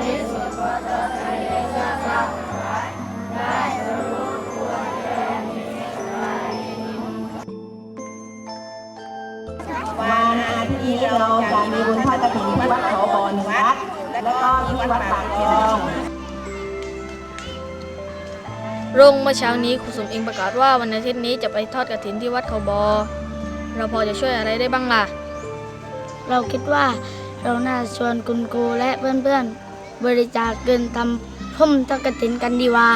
วันอาทิตย์เราจะมีบุญทอดกระถิ่นที่วัดเขาบอนวัดแล้วก็ที่วัดปากคลองรงเมื่อเช้านี้ครูสมเองประกาศว่าวันอาทิตย์นี้จะไปทอดกระถินที่วัดเขาบอ เราพอจะช่วยอะไรได้บ้างล่ะ เราคิดว่าเราน่าชวนคุณครูและเพื่อนๆ บริจาคเงินทำพุ่มทอดกฐินกันดีกว่า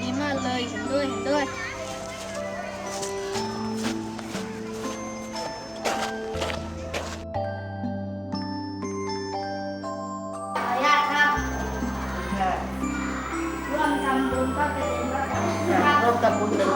ดีมากเลยเห็นด้วยเห็นด้วย ขออนุญาตครับร่วมทำบุญทอดกฐินด้วยกันครับร่วมกับบุญหนึ่งร้อยแล้วกัน